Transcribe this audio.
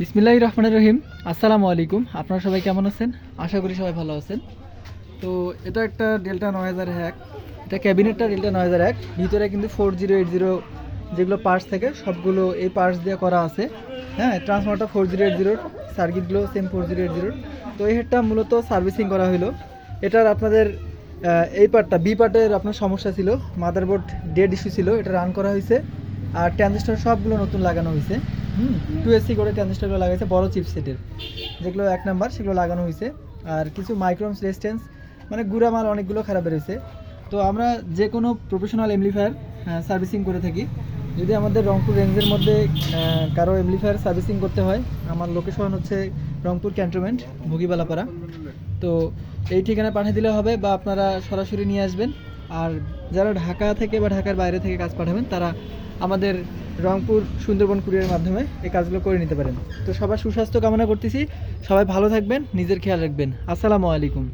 বিসমিল্লাহ রহমান রহিম। আসসালামু আলাইকুম। আপনারা সবাই কেমন আছেন? আশা করি সবাই ভালো আছেন। তো এটা একটা ডেল্টা নয় হাজার এক এটা ক্যাবিনেটটা ডেল্টা নয় হাজার এক ভিতরে কিন্তু ফোর জিরো এইট জিরো যেগুলো পার্টস থাকে, সবগুলো এই পার্টস দিয়ে করা আছে। হ্যাঁ ট্রান্সফারটা ফোর জিরো এইট জিরোর সার্কিটগুলো সেম ফোর জিরো এইট জিরোর তো এই হেডটা মূলত সার্ভিসিং করা হলো এটার আপনাদের এই পার্টটা বি পার্টের আপনার সমস্যা ছিল। মাদারবোর্ড ডেড ইস্যু ছিল। এটা রান করা হয়েছে আর ট্রানজিস্টার সবগুলো নতুন লাগানো হয়েছে হুম টু এসি করে ট্রানজিস্টারগুলো লাগাইছে, বড় চিপসেটের যেগুলো এক নাম্বার সেগুলো লাগানো হয়েছে আর কিছু মাইক্রোমস রেজিস্ট্যান্স মানে গুড়া মাল অনেকগুলো খারাপ বেরোছে তো আমরা যে কোনো প্রফেশনাল এমপ্লিফায়ার সার্ভিসিং করে থাকি। যদি আমাদের রংপুর রেঞ্জের মধ্যে কারও এমপ্লিফায়ার সার্ভিসিং করতে হয়, আমার লোকেশন হচ্ছে রংপুর ক্যান্টনমেন্ট ভুগিবালাপাড়া। তো এই ঠিকানায় পাঠিয়ে দিলে হবে বা আপনারা সরাসরি নিয়ে আসবেন। আর যারা ঢাকা থেকে বা ঢাকার বাইরে থেকে কাজ পাঠাবেন, তারা আমাদের রংপুর সুন্দরবন কুরিয়ারের মাধ্যমে এই কাজগুলো করে নিতে পারেন। তো সবার সুস্বাস্থ্য কামনা করতেছি। সবাই ভালো থাকবেন, নিজের খেয়াল রাখবেন। আসসালামু আলাইকুম।